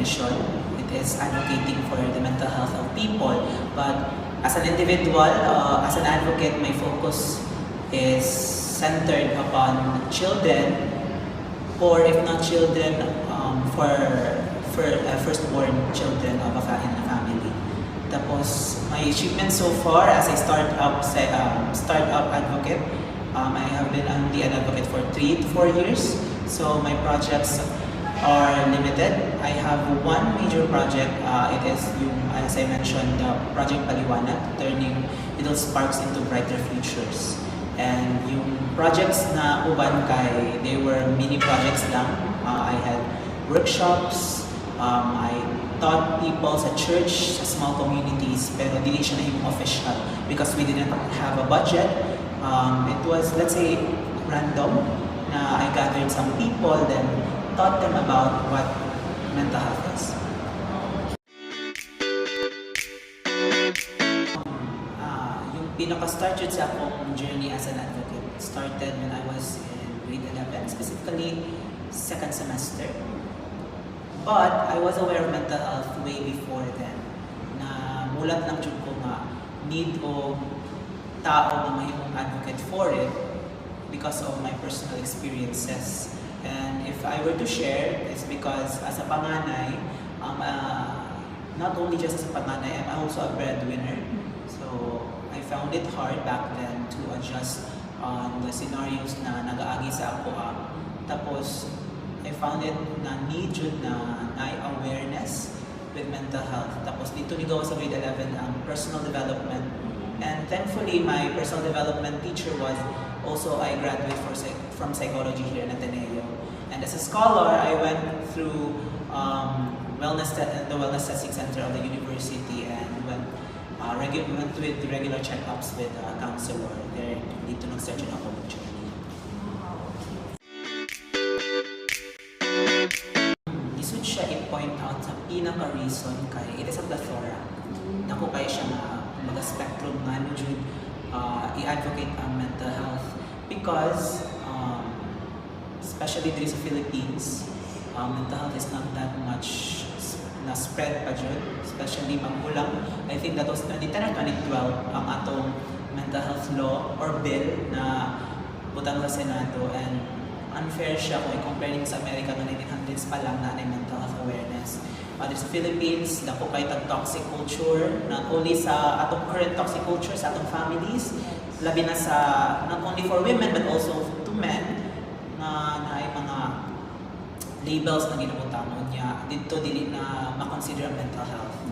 mission. It is advocating for the mental health of people. But as an individual, uh, as an advocate, my focus is centered upon children, or if not children, um, for for uh, firstborn children of a, a family. Tapos, my achievement so far as a startup sa- um, startup advocate, um, I have been only an advocate for three to four years. So my projects are limited. I have one major project. Uh, it is yung, as I mentioned, the Project Paliwanag, turning little sparks into brighter futures. And yung projects na uban kay, they were mini projects lang. Uh, I had workshops, um, I taught people sa church, sa small communities, pero dili siya na yung official because we didn't have a budget. Um, it was, let's say, random na I gathered some people, then taught them about what mental health is. Ah, yung pinaka-start yun sa akong journey as an advocate started when I was in grade 11, specifically second semester. But I was aware of mental health way before then. Na mulat lang jud ko nga need o tao na mahimong advocate for it because of my personal experiences. And if I were to share, it's because as a panganay, um, uh, not only just as a panganay, I'm also a breadwinner. So I found it hard back then to adjust on the scenarios na nag-aagi sa ako. Tapos, I found it na need yun na na awareness with mental health. Tapos dito ni gawa sa grade 11 ang personal development. And thankfully, my personal development teacher was also I graduate for psych- from psychology here in Ateneo. And as a scholar, I went through um, wellness the wellness testing center of the university and went uh, regu- went with regular checkups with a counselor. There, dito nag-start yun ako mag-journey. Isud siya i-point out kay it is a. uh, i-advocate ang mental health because um, especially dito sa Philippines um, mental health is not that much na spread pa jud especially magulang I think that was 2010 or 2012 ang atong mental health law or bill na butang sa Senado and unfair siya kung i-compare sa Amerika noong 1900s pa lang na mental health awareness. Uh, sa Philippines, dako kay toxic culture, not only sa atong current toxic culture sa atong families, labi na sa not only for women but also to men na na ay mga labels na ginabutangon niya dito dili na makonsider ang mental health.